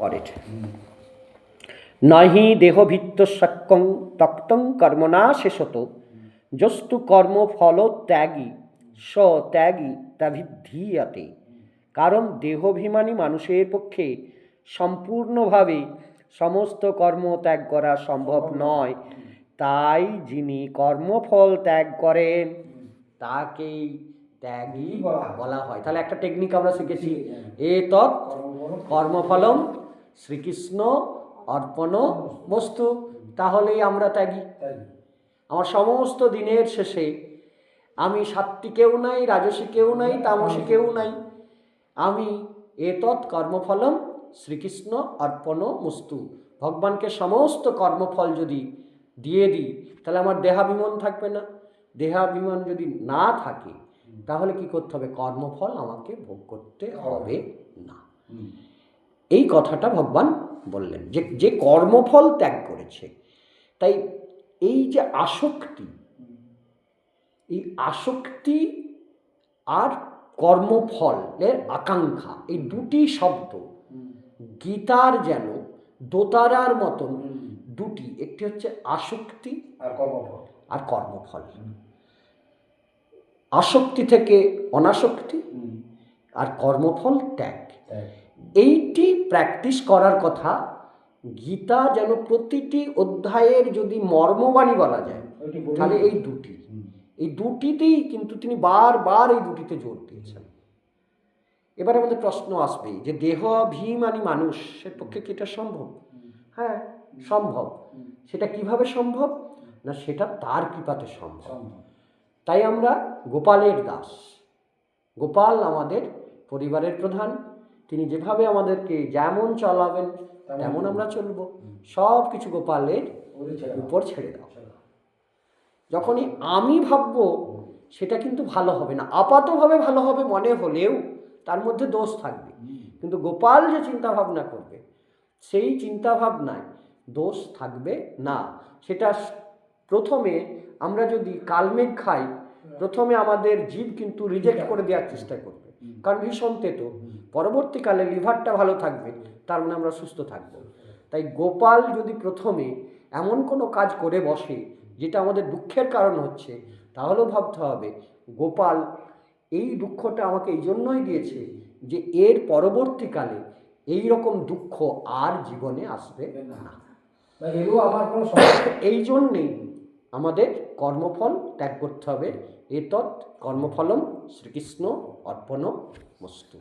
পরের। নাহি দেহভিত্ত সক্কং তক্তং কর্মনা শেষত যস্তু কর্মফল ত্যাগী স ত্যাগী তাভিধীয়তে কারণ দেহভিমানী মানুষের পক্ষে সম্পূর্ণভাবে সমস্ত কর্ম ত্যাগ করা সম্ভব নয়। তাই যিনি কর্মফল ত্যাগ করেন তাকেই ত্যাগী বলা হয়। তাহলে একটা টেকনিক আমরা শিখেছি। এ তৎ কর্মফলম শ্রীকৃষ্ণ অর্পণ বস্তু তাহলেই আমরা ত্যাগী। আমার সমস্ত দিনের শেষে আমি সাত্ত্বিকেও নাই রাজসিকেও নাই তামসিকেও নাই। আমি এতৎ কর্মফলম শ্রীকৃষ্ণ অর্পণ মস্তু ভগবানকে সমস্ত কর্মফল যদি দিয়ে দিই তাহলে আমার দেহাভিমান থাকবে না। দেহাভিমান যদি না থাকে তাহলে কি করতে হবে? কর্মফল আমাকে ভোগ করতে হবে। না। এই কথাটা ভগবান বললেন যে যে কর্মফল ত্যাগ করেছে। তাই এই যে আসক্তি এই আসক্তি আর কর্মফলের আকাঙ্ক্ষা এই দুটি শব্দ গীতার যেন দোতারার মতন দুটি একটি হচ্ছে আসক্তি আর কর্মফল। আর কর্মফল। আসক্তি থেকে অনাসক্তি আর কর্মফল ত্যাগ। এইটি প্র্যাকটিস করার কথা গীতা যেন প্রতিটি অধ্যায়ের যদি মর্মবাণী বলা যায় তাহলে এই দুটি। এই দুটিতেই কিন্তু তিনি বারবার এই দুটিতে জোর দিয়েছেন। এবার আমাদের প্রশ্ন আসবে যে দেহ অভিমানী মানুষ সে পক্ষে কি এটা সম্ভব? হ্যাঁ সম্ভব। সেটা কীভাবে সম্ভব? না সেটা তার কৃপাতে সম্ভব। তাই আমরা গোপালের দাস। গোপাল আমাদের পরিবারের প্রধান। তিনি যেভাবে আমাদেরকে যেমন চালাবেন, তেমন আমরা চলবো। সব কিছু গোপালের উপর ছেড়ে দাও। যখনই আমি ভাববো, সেটা কিন্তু ভালো হবে না। আপাতভাবে ভালো হবে মনে হলেও তার মধ্যে দোষ থাকবে। কিন্তু গোপাল যে চিন্তা ভাবনা করবে, সেই চিন্তা ভাবনায় দোষ থাকবে না। সেটা প্রথমে আমরা যদি কালমেঘ খাই প্রথমে আমাদের জীব কিন্তু রিজেক্ট করে দেওয়ার চেষ্টা করবে। কারণ ভীষণ তেতো। পরবর্তীকালে লিভারটা ভালো থাকবে তার মানে আমরা সুস্থ থাকব। তাই গোপাল যদি প্রথমে এমন কোনো কাজ করে বসে যেটা আমাদের দুঃখের কারণ হচ্ছে তাহলেও ভাবতে হবে গোপাল এই দুঃখটা আমাকে এই জন্যই দিয়েছে যে এর পরবর্তীকালে এই রকম দুঃখ আর জীবনে আসবে না। না। এরও আমার কোনো সমস্যা এই জন্যেই আমাদের কর্মফল ত্যাগ করতে হবে। এতৎ কর্মফলম শ্রীকৃষ্ণ অর্পণ মস্তু।